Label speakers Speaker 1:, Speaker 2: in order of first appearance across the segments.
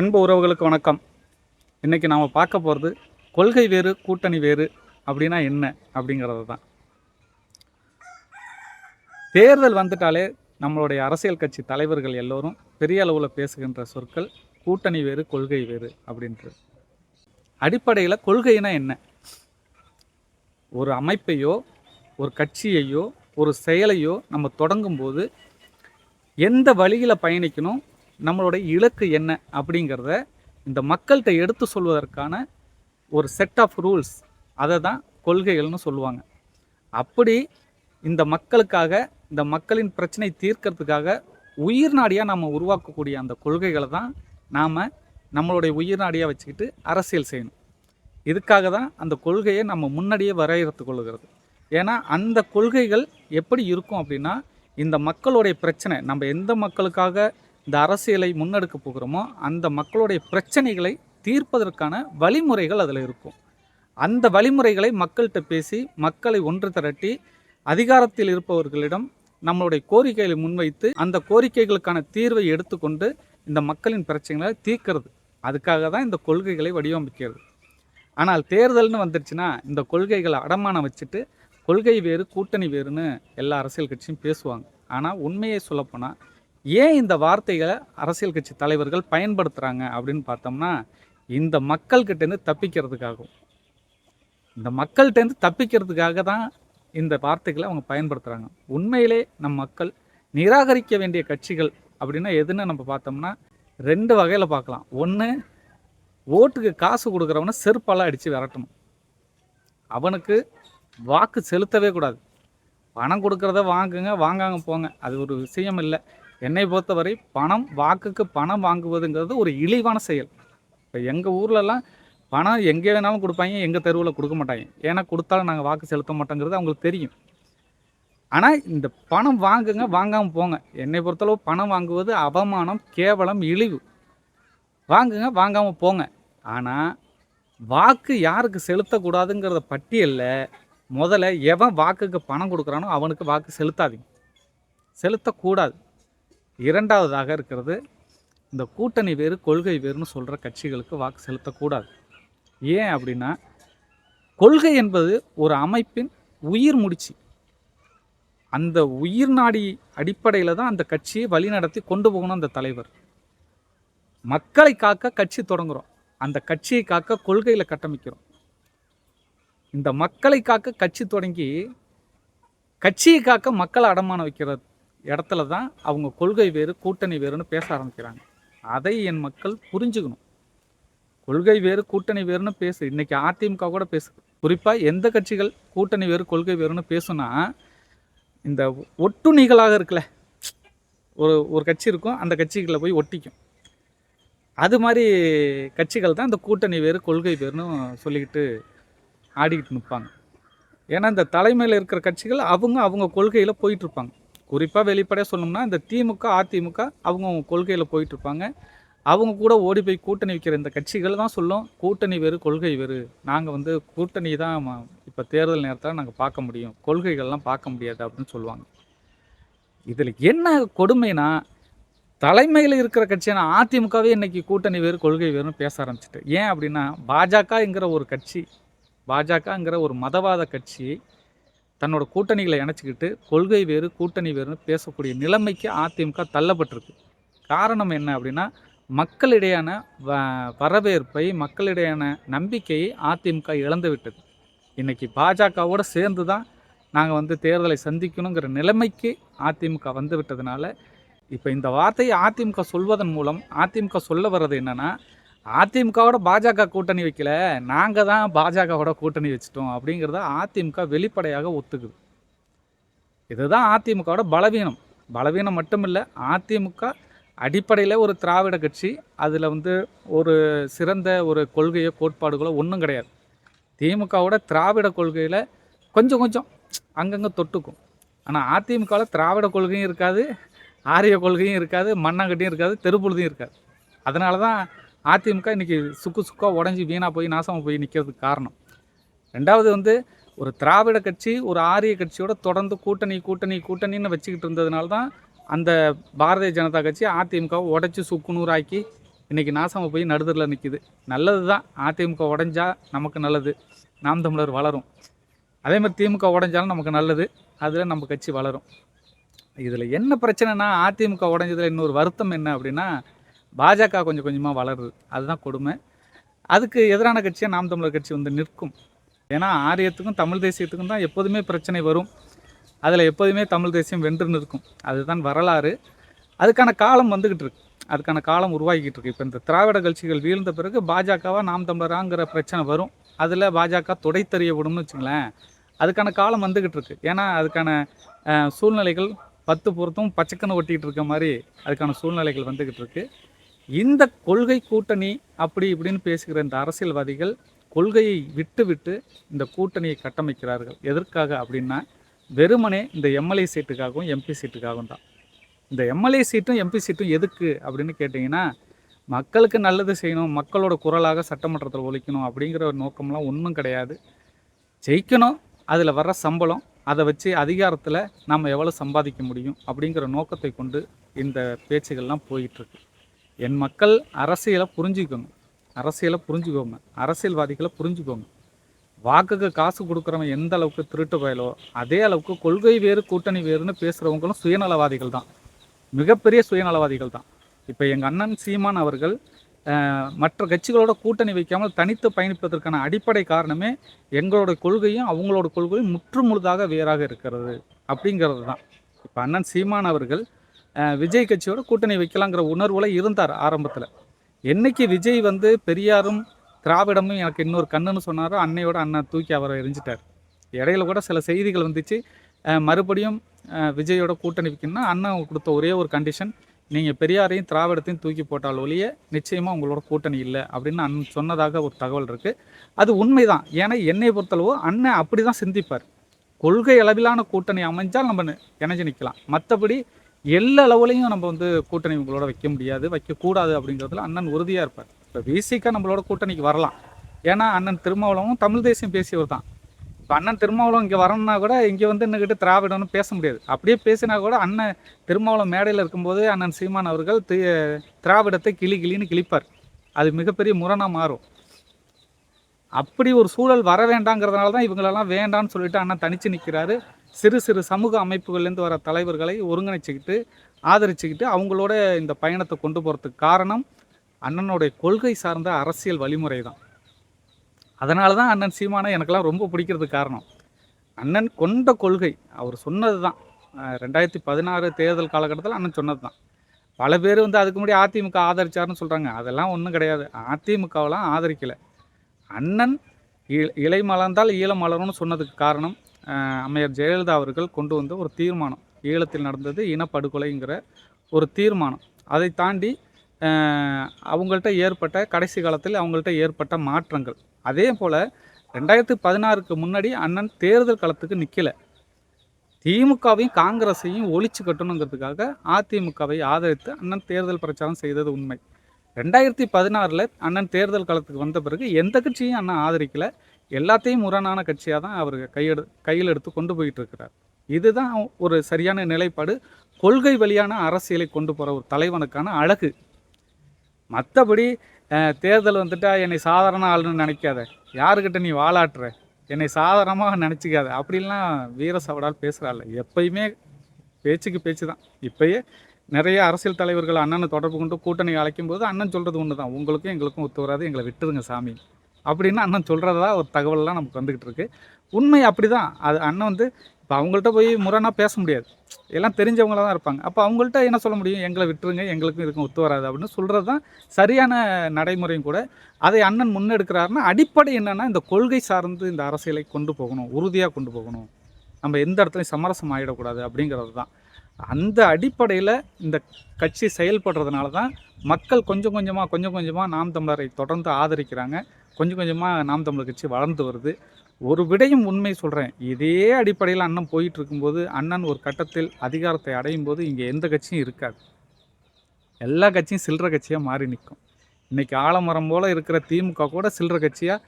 Speaker 1: அன்பு உறவுகளுக்கு வணக்கம் இன்றைக்கி நாம் பார்க்க போகிறது கொள்கை வேறு கூட்டணி வேறு அப்படின்னா என்ன அப்படிங்கிறது தான் தேர்தல் வந்துட்டாலே நம்மளுடைய அரசியல் கட்சி தலைவர்கள் எல்லோரும் பெரிய அளவில் பேசுகின்ற சொற்கள் கூட்டணி வேறு கொள்கை வேறு அப்படின்றது அடிப்படையில் கொள்கைனா என்ன ஒரு அமைப்பையோ ஒரு கட்சியையோ ஒரு செயலையோ நம்ம தொடங்கும்போது எந்த வழியில் பயணிக்கணும் நம்மளுடைய இலக்கு என்ன அப்படிங்கிறத இந்த மக்கள்கிட்ட எடுத்து சொல்வதற்கான ஒரு செட் ஆஃப் ரூல்ஸ் அதை தான் கொள்கைகள்னு சொல்லுவாங்க அப்படி இந்த மக்களுக்காக இந்த மக்களின் பிரச்சனை தீர்க்கறதுக்காக உயிர் நாடியாக நம்ம உருவாக்கக்கூடிய அந்த கொள்கைகளை தான் நாம் நம்மளுடைய உயிர் நாடியாக வச்சுக்கிட்டு அரசியல் செய்யணும் இதுக்காக தான் அந்த கொள்கையை நம்ம முன்னாடியே வரையறுத்து கொள்கிறது ஏன்னா அந்த கொள்கைகள் எப்படி இருக்கும் அப்படின்னா இந்த மக்களுடைய பிரச்சனை நம்ம எந்த மக்களுக்காக இந்த அரசியலை முன்னெடுக்க போகிறோமோ அந்த மக்களுடைய பிரச்சனைகளை தீர்ப்பதற்கான வழிமுறைகள் அதில் இருக்கும் அந்த வழிமுறைகளை மக்கள்கிட்ட பேசி மக்களை ஒன்று திரட்டி அதிகாரத்தில் இருப்பவர்களிடம் நம்மளுடைய கோரிக்கைகளை முன்வைத்து அந்த கோரிக்கைகளுக்கான தீர்வை எடுத்துக்கொண்டு இந்த மக்களின் பிரச்சனைகளை தீர்க்கிறது அதுக்காக தான் இந்த கொள்கைகளை வடிவமைக்கிறது ஆனால் தேர்தல்னு வந்துருச்சுன்னா இந்த கொள்கைகளை அடமானம் வச்சுட்டு கொள்கை வேறு கூட்டணி வேறுன்னு எல்லா அரசியல் கட்சியும் பேசுவாங்க ஆனால் உண்மையை சொல்லப்போனால் ஏன் இந்த வார்த்தைகளை அரசியல் கட்சி தலைவர்கள் பயன்படுத்துகிறாங்க அப்படின்னு பார்த்தோம்னா இந்த மக்கள்கிட்டேருந்து தப்பிக்கிறதுக்காகவும் இந்த மக்கள்கிட்டேருந்து தப்பிக்கிறதுக்காக தான் இந்த வார்த்தைகளை அவங்க பயன்படுத்துகிறாங்க உண்மையிலே நம் மக்கள் நிராகரிக்க வேண்டிய கட்சிகள் அப்படின்னா எதுன்னு நம்ம பார்த்தோம்னா ரெண்டு வகையில் பார்க்கலாம் ஒன்று ஓட்டுக்கு காசு கொடுக்குறவனை செருப்பாலாம் அடித்து விரட்டணும் அவனுக்கு வாக்கு செலுத்தவே கூடாது பணம் கொடுக்குறத வாங்குங்க வாங்காங்க போங்க அது ஒரு விஷயம் இல்லை என்னை பொறுத்தவரை பணம் வாக்குக்கு பணம் வாங்குவதுங்கிறது ஒரு இழிவான செயல் இப்போ எங்கள் ஊர்லலாம் பணம் எங்கே வேணாலும் கொடுப்பாங்க எங்கள் தெருவில் கொடுக்க மாட்டாங்க ஏன்னா கொடுத்தாலும் நாங்கள் வாக்கு செலுத்த மாட்டோங்கிறது அவங்களுக்கு தெரியும் ஆனால் இந்த பணம் வாங்குங்க வாங்காமல் போங்க என்னை பொறுத்தளவு பணம் வாங்குவது அவமானம் கேவலம் இழிவு வாங்குங்க வாங்காமல் போங்க ஆனால் வாக்கு யாருக்கு செலுத்தக்கூடாதுங்கிறத பட்டியலில் முதல்ல எவன் வாக்குக்கு பணம் கொடுக்குறானோ அவனுக்கு வாக்கு செலுத்தாதீங்க செலுத்தக்கூடாது இரண்டாவதாக இருக்கிறது இந்த கூட்டணி வேறு கொள்கை வேறுன்னு சொல்கிற கட்சிகளுக்கு வாக்கு செலுத்தக்கூடாது ஏன் அப்படின்னா கொள்கை என்பது ஒரு அமைப்பின் உயிர் முடிச்சு அந்த உயிர் நாடி அடிப்படையில் தான் அந்த கட்சியை வழிநடத்தி கொண்டு போகணும் அந்த தலைவர் மக்களை காக்க கட்சி தொடங்குகிறோம் அந்த கட்சியை காக்க கொள்கையில் கட்டமைக்கிறோம் இந்த மக்களை காக்க கட்சி தொடங்கி கட்சியை காக்க மக்களை அடமானம் வைக்கிறது இடத்துல தான் அவங்க கொள்கை வேறு கூட்டணி வேறுன்னு பேச ஆரம்பிக்கிறாங்க அதை என் மக்கள் புரிஞ்சுக்கணும் கொள்கை வேறு கூட்டணி வேறுனு பேசு இன்றைக்கி அதிமுக கூட பேசு குறிப்பாக எந்த கட்சிகள் கூட்டணி வேறு கொள்கை வேறுன்னு பேசுனா இந்த ஒட்டுணிகளாக இருக்குல்ல ஒரு ஒரு கட்சி இருக்கும் அந்த கட்சிகளை போய் ஒட்டிக்கும் அது மாதிரி கட்சிகள் தான் இந்த கூட்டணி வேறு கொள்கை வேறுனு சொல்லிக்கிட்டு ஆடிக்கிட்டு நிற்பாங்க ஏன்னா இந்த தலைமையில் இருக்கிற கட்சிகள் அவங்க அவங்க கொள்கையில் போயிட்டுருப்பாங்க குறிப்பாக வெளிப்படையாக சொன்னோம்னா இந்த திமுக அதிமுக அவங்க அவங்க கொள்கையில் போயிட்டுருப்பாங்க அவங்க கூட ஓடி போய் கூட்டணி வைக்கிற இந்த கட்சிகள் தான் சொல்லும் கூட்டணி வேறு கொள்கை வேறு நாங்கள் வந்து கூட்டணி தான் இப்போ தேர்தல் நேரத்தில் நாங்கள் பார்க்க முடியும் கொள்கைகள்லாம் பார்க்க முடியாது அப்படின்னு சொல்லுவாங்க இதில் என்ன கொடுமைனா தலைமையில் இருக்கிற கட்சியான அதிமுகவே இன்றைக்கி கூட்டணி வேறு கொள்கை வேறுனு பேச ஆரம்பிச்சிட்டு ஏன் அப்படின்னா பாஜகங்கிற ஒரு கட்சி பாஜகங்கிற ஒரு மதவாத கட்சி தன்னோட கூட்டணிகளை இணைச்சிக்கிட்டு கொள்கை வேறு கூட்டணி வேறுனு பேசக்கூடிய நிலைமைக்கு அதிமுக தள்ளப்பட்டிருக்கு காரணம் என்ன அப்படின்னா மக்களிடையான வ வரவேற்பை மக்களிடையான நம்பிக்கையை அதிமுக இழந்து விட்டது இன்றைக்கி பாஜகவோடு சேர்ந்து தான் நாங்கள் வந்து தேர்தலை சந்திக்கணுங்கிற நிலைமைக்கு அதிமுக வந்து விட்டதுனால இப்போ இந்த வார்த்தையை அதிமுக சொல்வதன் மூலம் அதிமுக சொல்ல வர்றது என்னென்னா அதிமுகவோட பாஜக கூட்டணி வைக்கல நாங்கள் தான் பாஜகவோட கூட்டணி வச்சுட்டோம் அப்படிங்கிறத அதிமுக வெளிப்படையாக ஒத்துக்குது இதுதான் அதிமுகவோட பலவீனம் பலவீனம் மட்டும் இல்லை அதிமுக அடிப்படையில் ஒரு திராவிட கட்சி அதில் வந்து ஒரு சிறந்த ஒரு கொள்கையோ கோட்பாடுகளோ ஒன்றும் கிடையாது திமுகவோட திராவிட கொள்கையில் கொஞ்சம் கொஞ்சம் அங்கங்கே தொட்டுக்கும் ஆனால் அதிமுகவில் திராவிட கொள்கையும் இருக்காது ஆரிய கொள்கையும் இருக்காது மண்ணாங்கட்டியும் இருக்காது தெருப்புழுதியும் இருக்காது அதனால தான் அதிமுக இன்றைக்கி சுக்கு சுக்காக உடஞ்சி வீணாக போய் நாசமாக போய் நிற்கிறதுக்கு காரணம் ரெண்டாவது வந்து ஒரு திராவிட கட்சி ஒரு ஆரிய கட்சியோட தொடர்ந்து கூட்டணி கூட்டணி கூட்டணின்னு வச்சுக்கிட்டு இருந்ததுனால தான் அந்த பாரதிய ஜனதா கட்சி அதிமுகவை உடச்சி சுக்குநூறாக்கி இன்றைக்கி நாசமாக போய் நடுதலில் நிற்கிது நல்லது தான் அதிமுக உடஞ்சால் நமக்கு நல்லது நாம் தமிழர் வளரும் அதே மாதிரி திமுக உடஞ்சாலும் நமக்கு நல்லது அதில் நம்ம கட்சி வளரும் இதில் என்ன பிரச்சனைனா அதிமுக உடஞ்சதில் இன்னொரு வருத்தம் என்ன அப்படின்னா பாஜக கொஞ்சம் கொஞ்சமாக வளருது அதுதான் கொடுமை அதுக்கு எதிரான கட்சியாக நாம் தமிழர் கட்சி வந்து நிற்கும் ஏன்னா ஆரியத்துக்கும் தமிழ் தேசியத்துக்கும் தான் எப்போதுமே பிரச்சனை வரும் அதில் எப்போதுமே தமிழ் தேசியம் வென்று நிற்கும் அதுதான் வரலாறு அதுக்கான காலம் வந்துக்கிட்டு இருக்கு அதுக்கான காலம் உருவாகிக்கிட்டு இருக்கு இப்போ இந்த திராவிட கட்சிகள் வீழ்ந்த பிறகு பாஜகவாக நாம் தமிழராங்கிற பிரச்சனை வரும் அதில் பாஜக துடை விடும்னு வச்சுங்களேன் அதுக்கான காலம் வந்துக்கிட்டு இருக்கு ஏன்னா அதுக்கான சூழ்நிலைகள் பத்து பொறுத்தும் பச்சைக்கன்று ஒட்டிக்கிட்டு இருக்க மாதிரி அதுக்கான சூழ்நிலைகள் வந்துக்கிட்டு இருக்குது இந்த கொள்கை கூட்டணி அப்படி இப்படின்னு பேசுகிற இந்த அரசியல்வாதிகள் கொள்கையை விட்டுவிட்டு இந்த கூட்டணியை கட்டமைக்கிறார்கள் எதற்காக அப்படின்னா வெறுமனே இந்த எம்எல்ஏ சீட்டுக்காகவும் எம்பி சீட்டுக்காகவும் தான் இந்த எம்எல்ஏ சீட்டும் எம்பி சீட்டும் எதுக்கு அப்படின்னு கேட்டிங்கன்னா மக்களுக்கு நல்லது செய்யணும் மக்களோட குரலாக சட்டமன்றத்தில் ஒழிக்கணும் அப்படிங்கிற ஒரு நோக்கம்லாம் ஒன்றும் கிடையாது ஜெயிக்கணும் அதில் வர்ற சம்பளம் அதை வச்சு அதிகாரத்தில் நம்ம எவ்வளோ சம்பாதிக்க முடியும் அப்படிங்கிற நோக்கத்தை கொண்டு இந்த பேச்சுகள்லாம் போயிட்டுருக்கு என் மக்கள் அரசியலை புரிஞ்சுக்கோங்க அரசியலை புரிஞ்சுக்கோங்க அரசியல்வாதிகளை புரிஞ்சுக்கோங்க வாக்குக்கு காசு கொடுக்குறவன் எந்த அளவுக்கு திருட்டு பயலோ அதே அளவுக்கு கொள்கை வேறு கூட்டணி வேறுனு பேசுகிறவங்களும் சுயநலவாதிகள் தான் மிகப்பெரிய சுயநலவாதிகள் தான் இப்போ எங்கள் அண்ணன் சீமான் அவர்கள் மற்ற கட்சிகளோட கூட்டணி வைக்காமல் தனித்து பயணிப்பதற்கான அடிப்படை காரணமே எங்களோட கொள்கையும் அவங்களோட கொள்கையும் முழுதாக வேறாக இருக்கிறது அப்படிங்கிறது தான் இப்போ அண்ணன் சீமான் அவர்கள் விஜய் கட்சியோட கூட்டணி வைக்கலாங்கிற உணர்வில் இருந்தார் ஆரம்பத்தில் என்னைக்கு விஜய் வந்து பெரியாரும் திராவிடமும் எனக்கு இன்னொரு கண்ணுன்னு சொன்னாரோ அன்னையோட அண்ணன் தூக்கி அவரை எரிஞ்சிட்டார் இடையில கூட சில செய்திகள் வந்துச்சு மறுபடியும் விஜயோட கூட்டணி வைக்கணும்னா அண்ணன் கொடுத்த ஒரே ஒரு கண்டிஷன் நீங்கள் பெரியாரையும் திராவிடத்தையும் தூக்கி போட்டால் ஒழிய நிச்சயமாக உங்களோட கூட்டணி இல்லை அப்படின்னு அண்ணன் சொன்னதாக ஒரு தகவல் இருக்குது அது உண்மைதான் ஏன்னா என்னை பொறுத்தளவோ அண்ணன் அப்படி தான் சிந்திப்பார் கொள்கை அளவிலான கூட்டணி அமைஞ்சால் நம்ம இணைஞ்சு நிற்கலாம் மற்றபடி எல்லா லெவலையும் நம்ம வந்து கூட்டணி உங்களோட வைக்க முடியாது வைக்கக்கூடாது அப்படிங்கிறதுல அண்ணன் உறுதியாக இருப்பார் இப்போ பேசிக்காக நம்மளோட கூட்டணிக்கு வரலாம் ஏன்னா அண்ணன் திருமாவளவும் தமிழ் தேசியம் பேசியவர் தான் இப்போ அண்ணன் திருமாவளம் இங்கே வரணும்னா கூட இங்கே வந்து இன்னுக்கிட்ட திராவிடம்னு பேச முடியாது அப்படியே பேசினா கூட அண்ணன் திருமாவளம் மேடையில் இருக்கும்போது அண்ணன் சீமான் அவர்கள் தி திராவிடத்தை கிளி கிளின்னு கிழிப்பார் அது மிகப்பெரிய முரணாக மாறும் அப்படி ஒரு சூழல் வர வேண்டாங்கிறதுனால தான் இவங்களெல்லாம் வேண்டான்னு சொல்லிட்டு அண்ணன் தனித்து நிற்கிறாரு சிறு சிறு சமூக அமைப்புகள்லேருந்து வர தலைவர்களை ஒருங்கிணைச்சிக்கிட்டு ஆதரிச்சுக்கிட்டு அவங்களோட இந்த பயணத்தை கொண்டு போகிறதுக்கு காரணம் அண்ணனுடைய கொள்கை சார்ந்த அரசியல் வழிமுறை தான் அதனால தான் அண்ணன் சீமானை எனக்கெல்லாம் ரொம்ப பிடிக்கிறதுக்கு காரணம் அண்ணன் கொண்ட கொள்கை அவர் சொன்னது தான் ரெண்டாயிரத்தி பதினாறு தேர்தல் காலகட்டத்தில் அண்ணன் சொன்னது தான் பல பேர் வந்து அதுக்கு முன்னாடி அதிமுக ஆதரிச்சாருன்னு சொல்கிறாங்க அதெல்லாம் ஒன்றும் கிடையாது அதிமுகவெல்லாம் ஆதரிக்கலை அண்ணன் இ இலை மலர்ந்தால் ஈழம் மலரும்னு சொன்னதுக்கு காரணம் அம்மையார் ஜெயலலிதா அவர்கள் கொண்டு வந்த ஒரு தீர்மானம் ஈழத்தில் நடந்தது இனப்படுகொலைங்கிற ஒரு தீர்மானம் அதை தாண்டி அவங்கள்ட்ட ஏற்பட்ட கடைசி காலத்தில் அவங்கள்ட்ட ஏற்பட்ட மாற்றங்கள் அதே போல் ரெண்டாயிரத்தி பதினாறுக்கு முன்னாடி அண்ணன் தேர்தல் களத்துக்கு நிற்கலை திமுகவையும் காங்கிரஸையும் ஒழிச்சு கட்டணுங்கிறதுக்காக அதிமுகவை ஆதரித்து அண்ணன் தேர்தல் பிரச்சாரம் செய்தது உண்மை ரெண்டாயிரத்தி பதினாறில் அண்ணன் தேர்தல் களத்துக்கு வந்த பிறகு எந்த கட்சியும் அண்ணன் ஆதரிக்கலை எல்லாத்தையும் முரணான கட்சியாக தான் அவர் கையெடு கையில் எடுத்து கொண்டு போயிட்டு இருக்கிறார் இதுதான் ஒரு சரியான நிலைப்பாடு கொள்கை வழியான அரசியலை கொண்டு போகிற ஒரு தலைவனுக்கான அழகு மற்றபடி தேர்தல் வந்துட்டா என்னை சாதாரண ஆளுன்னு நினைக்காத யாருக்கிட்ட நீ வாழாற்றுற என்னை சாதாரணமாக நினச்சிக்காத அப்படின்லாம் வீர சவடால் பேசுகிறாள் எப்பயுமே பேச்சுக்கு பேச்சு தான் இப்போயே நிறைய அரசியல் தலைவர்கள் அண்ணனை தொடர்பு கொண்டு கூட்டணி அழைக்கும் போது அண்ணன் சொல்கிறது ஒன்று தான் உங்களுக்கும் எங்களுக்கும் ஒத்து வராது எங்களை விட்டுருங்க சாமி அப்படின்னு அண்ணன் சொல்கிறதா ஒரு தகவல்லாம் நமக்கு வந்துக்கிட்டு இருக்குது உண்மை அப்படி தான் அது அண்ணன் வந்து இப்போ அவங்கள்ட்ட போய் முரணாக பேச முடியாது எல்லாம் தெரிஞ்சவங்கள தான் இருப்பாங்க அப்போ அவங்கள்ட்ட என்ன சொல்ல முடியும் எங்களை விட்டுருங்க எங்களுக்கும் இதுக்கும் ஒத்து வராது அப்படின்னு சொல்கிறது தான் சரியான நடைமுறையும் கூட அதை அண்ணன் முன்னெடுக்கிறாருன்னா அடிப்படை என்னென்னா இந்த கொள்கை சார்ந்து இந்த அரசியலை கொண்டு போகணும் உறுதியாக கொண்டு போகணும் நம்ம எந்த இடத்துலையும் சமரசம் ஆகிடக்கூடாது அப்படிங்கிறது தான் அந்த அடிப்படையில் இந்த கட்சி செயல்படுறதுனால தான் மக்கள் கொஞ்சம் கொஞ்சமாக கொஞ்சம் கொஞ்சமாக நாம் தமிழரை தொடர்ந்து ஆதரிக்கிறாங்க கொஞ்சம் கொஞ்சமாக நாம் தமிழர் கட்சி வளர்ந்து வருது ஒரு விடையும் உண்மை சொல்கிறேன் இதே அடிப்படையில் அண்ணன் போயிட்டு இருக்கும்போது அண்ணன் ஒரு கட்டத்தில் அதிகாரத்தை அடையும் போது இங்கே எந்த கட்சியும் இருக்காது எல்லா கட்சியும் சில்லற கட்சியாக மாறி நிற்கும் இன்றைக்கி ஆலமரம் போல் இருக்கிற திமுக கூட சில்லற கட்சியாக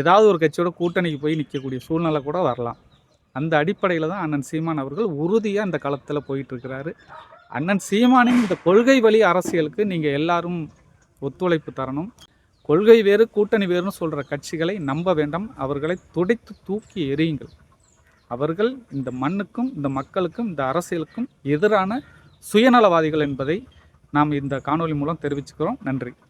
Speaker 1: ஏதாவது ஒரு கட்சியோட கூட்டணிக்கு போய் நிற்கக்கூடிய சூழ்நிலை கூட வரலாம் அந்த அடிப்படையில் தான் அண்ணன் சீமான் அவர்கள் உறுதியாக இந்த களத்தில் போயிட்டுருக்கிறாரு அண்ணன் சீமானின் இந்த கொள்கை வழி அரசியலுக்கு நீங்கள் எல்லாரும் ஒத்துழைப்பு தரணும் கொள்கை வேறு கூட்டணி வேறுனு சொல்கிற கட்சிகளை நம்ப வேண்டாம் அவர்களை துடைத்து தூக்கி எறியுங்கள் அவர்கள் இந்த மண்ணுக்கும் இந்த மக்களுக்கும் இந்த அரசியலுக்கும் எதிரான சுயநலவாதிகள் என்பதை நாம் இந்த காணொலி மூலம் தெரிவிச்சுக்கிறோம் நன்றி